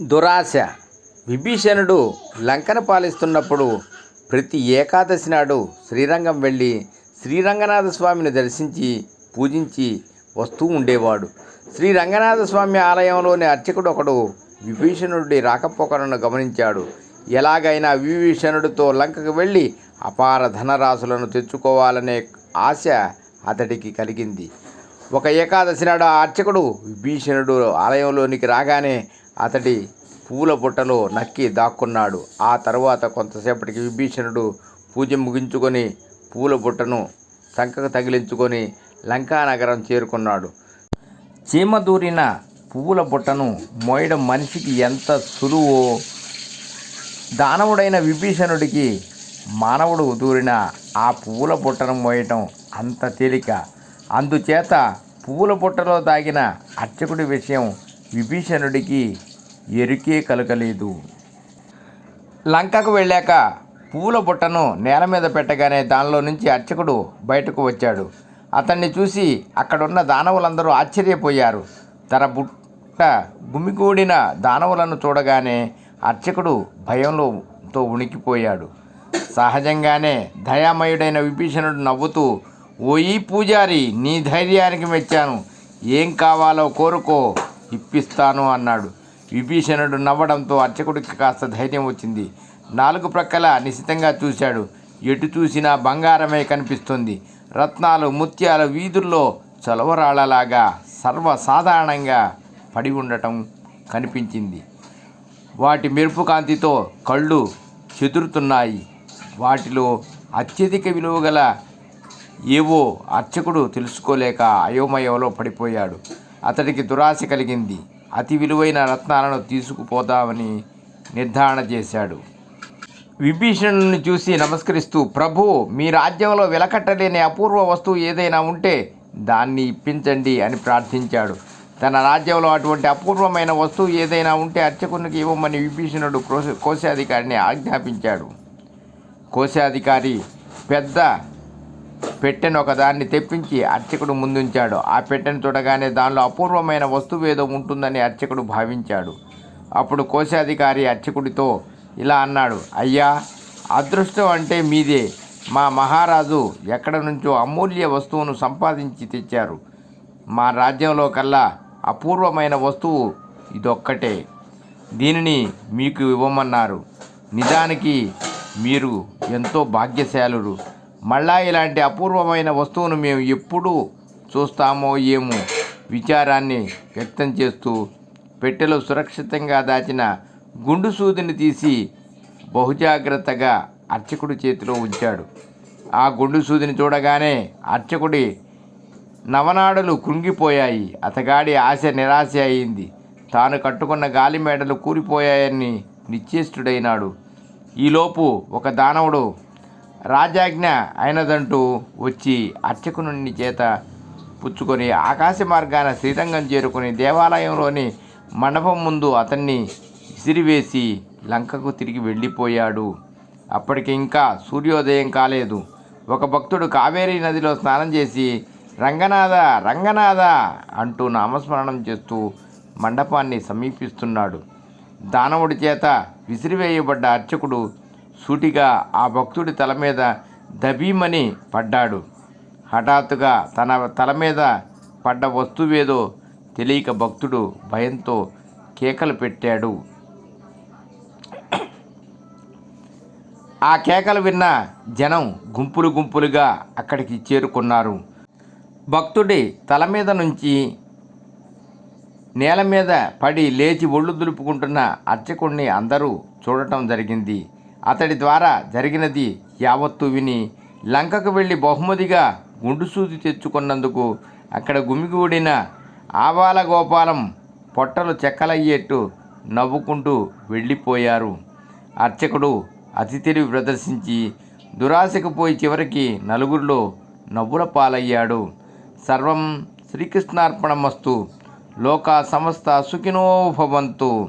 దురాశ. విభీషణుడు లంకను పాలిస్తున్నప్పుడు ప్రతి ఏకాదశి నాడు శ్రీరంగం వెళ్ళి శ్రీరంగనాథ స్వామిని దర్శించి పూజించి వస్తూ ఉండేవాడు. శ్రీ రంగనాథ స్వామి ఆలయంలోని అర్చకుడు ఒకడు విభీషణుడి రాకపోకలను గమనించాడు. ఎలాగైనా విభీషణుడితో లంకకు వెళ్ళి అపార ధనరాశులను తెచ్చుకోవాలనే ఆశ అతడికి కలిగింది. ఒక ఏకాదశి నాడు ఆ అర్చకుడు విభీషణుడు ఆలయంలోనికి రాగానే అతడి పూల బుట్టలో నక్కి దాక్కున్నాడు. ఆ తర్వాత కొంతసేపటికి విభీషణుడు పూజ ముగించుకొని పూల బుట్టను శంఖకు తగిలించుకొని లంకానగరం చేరుకున్నాడు. చీమ దూరిన పువ్వుల బుట్టను మోయడం మనిషికి ఎంత సులువో దానవుడైన విభీషణుడికి మానవుడు దూరిన ఆ పువ్వుల బుట్టను మోయటం అంత తేలిక. అందుచేత పువ్వుల బుట్టలో దాగిన అర్చకుడి విషయం విభీషణుడికి ఎరుకే కలగలేదు. లంకకు వెళ్ళాక పువ్వుల బుట్టను నేల మీద పెట్టగానే దానిలో నుంచి అర్చకుడు బయటకు వచ్చాడు. అతన్ని చూసి అక్కడున్న దానవులందరూ ఆశ్చర్యపోయారు. తన బుట్ట గుమిగూడిన దానవులను చూడగానే అర్చకుడు భయంలోతో ఉనికిపోయాడు. సహజంగానే దయామయుడైన విభీషణుడు నవ్వుతూ ఓయి పూజారి నీ ధైర్యానికి మెచ్చాను. ఏం కావాలో కోరుకో ఇప్పిస్తాను అన్నాడు. విభీషణుడు నవ్వడంతో అర్చకుడికి కాస్త ధైర్యం వచ్చింది. నాలుగు ప్రక్కల నిశితంగా చూశాడు. ఎటు చూసినా బంగారమే కనిపిస్తుంది. రత్నాలు ముత్యాలు వీధుల్లో చలవరాళ్ళలాగా సర్వసాధారణంగా పడి ఉండటం కనిపించింది. వాటి మెరుపు కాంతితో కళ్ళు చెదురుతున్నాయి. వాటిలో అత్యధిక విలువ గల ఏవో అర్చకుడు తెలుసుకోలేక అయోమయంలో పడిపోయాడు. అతడికి దురాశ కలిగింది. అతి విలువైన రత్నాలను తీసుకుపోదామని నిర్ధారణ చేశాడు. విభీషణుని చూసి నమస్కరిస్తూ ప్రభు మీ రాజ్యంలో వెలకట్టలేని అపూర్వ వస్తువు ఏదైనా ఉంటే దాన్ని ఇప్పించండి అని ప్రార్థించాడు. తన రాజ్యంలో అటువంటి అపూర్వమైన వస్తువు ఏదైనా ఉంటే అర్చకునికి ఇవ్వమని విభీషణుడు కోశ కోశాధికారిని ఆజ్ఞాపించాడు. కోశాధికారి పెద్ద పెట్టెను ఒకదాన్ని తెప్పించి అర్చకుడు ముందుంచాడు. ఆ పెట్టెను చూడగానే దానిలో అపూర్వమైన వస్తువు ఏదో ఉంటుందని అర్చకుడు భావించాడు. అప్పుడు కోశాధికారి అర్చకుడితో ఇలా అన్నాడు అయ్యా అదృష్టం అంటే మీదే. మా మహారాజు ఎక్కడ నుంచో అమూల్య వస్తువును సంపాదించి తెచ్చారు. మా రాజ్యంలో కల్లా అపూర్వమైన వస్తువు ఇదొక్కటే. దీనిని మీకు ఇవ్వమన్నారు. నిజానికి మీరు ఎంతో భాగ్యశాలురు మళ్ళా ఇలాంటి అపూర్వమైన వస్తువును మేము ఎప్పుడు చూస్తామో ఏమో విచారాన్ని వ్యక్తం చేస్తూ పెట్టెలో సురక్షితంగా దాచిన గుండు సూదిని తీసి బహుజాగ్రత్తగా అర్చకుడి చేతిలో ఉంచాడు. ఆ గుండు సూదిని చూడగానే అర్చకుడి నవనాడులు కృంగిపోయాయి. అతగాడి ఆశ నిరాశ అయింది. తాను కట్టుకున్న గాలి మేడలు కూలిపోయాయని నిశ్చేష్టుడైనాడు. ఈలోపు ఒక దానవుడు రాజాజ్ఞ అయినదంటూ వచ్చి అర్చకుని చేత పుచ్చుకొని ఆకాశ మార్గాన శ్రీరంగం చేరుకుని దేవాలయంలోని మండపం ముందు అతన్ని విసిరివేసి లంకకు తిరిగి వెళ్ళిపోయాడు. అప్పటికి ఇంకా సూర్యోదయం కాలేదు. ఒక భక్తుడు కావేరీ నదిలో స్నానం చేసి రంగనాథ రంగనాథ అంటూ నామస్మరణం చేస్తూ మండపాన్ని సమీపిస్తున్నాడు. దానవుడి చేత విసిరివేయబడ్డ అర్చకుడు సూటిగా ఆ భక్తుడి తల మీద దబీమని పడ్డాడు. హఠాత్తుగా తన తల మీద పడ్డ వస్తువేదో తెలియక భక్తుడు భయంతో కేకలు పెట్టాడు. ఆ కేకలు విన్న జనం గుంపులు గుంపులుగా అక్కడికి చేరుకున్నారు. భక్తుడి తల మీద నుంచి నేల మీద పడి లేచి ఒళ్ళు దులుపుకుంటున్న అర్చకుడిని అందరూ చూడటం జరిగింది. అతడి ద్వారా జరిగినది యావత్తు విని లంకకు వెళ్ళి బహుమతిగా గుండుసూది తెచ్చుకున్నందుకు అక్కడ గుమిగూడిన ఆవాల గోపాలం పొట్టలు చెక్కలయ్యేట్టు నవ్వుకుంటూ వెళ్ళిపోయారు. అర్చకుడు అతి తెలివి ప్రదర్శించి దురాశకు పోయి చివరికి నలుగురిలో నవ్వుల పాలయ్యాడు. సర్వం శ్రీకృష్ణార్పణమస్తు. లోకా సమస్త సుఖినోభవంతు